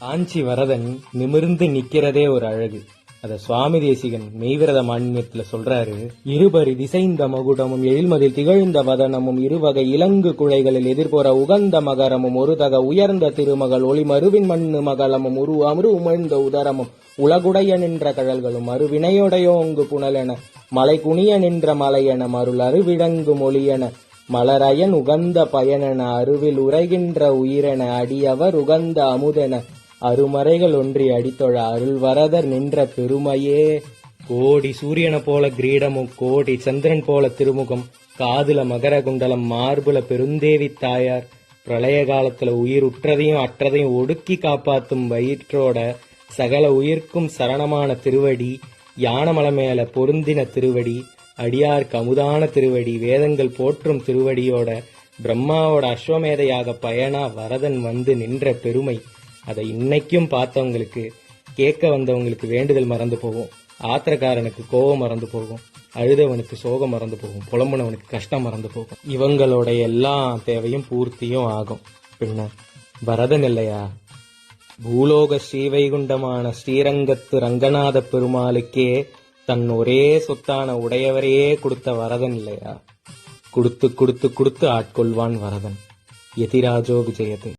ஆஞ்சி வரதன் நிமிர்ந்து நிக்கிறதே ஒரு அழகு. அத சுவாமி தேசிகன் மெய்விரத மாநிலத்துல சொல்றாரு இருபரி திசைந்த மகுடமும் எழில்மதில் திகழ்ந்த வதனமும் இருவகை இலங்கு குழைகளில் எதிர்போற உகந்த மகரமும் ஒரு தக உயர்ந்த திருமகள் ஒளி மருவின் மண்ணு மகளமும் உரு அமரு உமிழ்ந்த உதரமும் உலகுடைய நின்ற கழல்களும் மறுவினையுடையோங்கு புனலென மலை குனிய நின்ற மலையென மருள் அருவிடங்கு மொழியென மலரயன் உகந்த பயனென அருவில் உரைகின்ற உயிரென அடியவர் உகந்த அமுதென அருமறைகள் ஒன்றி அடித்தொழ அருள்வரதர் நின்ற பெருமையே. கோடி சூரியனை போல கிரீடமும் கோடி சந்திரன் போல திருமுகம். காதுல மகர குண்டலம் மார்புல பெருந்தேவி தாயார். பிரளய காலத்துல உயிர் உற்றதையும் அற்றதையும் ஒடுக்கி காப்பாத்தும் வயிற்றோட சகல உயிர்க்கும் சரணமான திருவடி யானமலை மேல பொருந்தின திருவடி அடியார் கமுதான திருவடி வேதங்கள் போற்றும் திருவடியோட பிரம்மாவோட அஸ்வமேதையாக பயனா வரதன் வந்து நின்ற பெருமை. அதை இன்னைக்கும் பார்த்தவங்களுக்கு கேட்க வந்தவங்களுக்கு வேண்டுதல் மறந்து போகும். ஆத்திரக்காரனுக்கு கோபம் மறந்து போகும். அழுதவனுக்கு சோகம் மறந்து போகும். புலம்புனவனுக்கு கஷ்டம் மறந்து போகும். இவங்களோட எல்லா தேவையும் பூர்த்தியும் ஆகும். பின்ன பரதன் இல்லையா? பூலோக ஸ்ரீவைகுண்டமான ஸ்ரீரங்கத்து ரங்கநாத பெருமாளுக்கே தன் ஒரே சொத்தான உடையவரையே கொடுத்த வரதன் இல்லையா? கொடுத்து கொடுத்து கொடுத்து ஆட்கொள்வான் வரதன். எதிராஜோ விஜயத்தை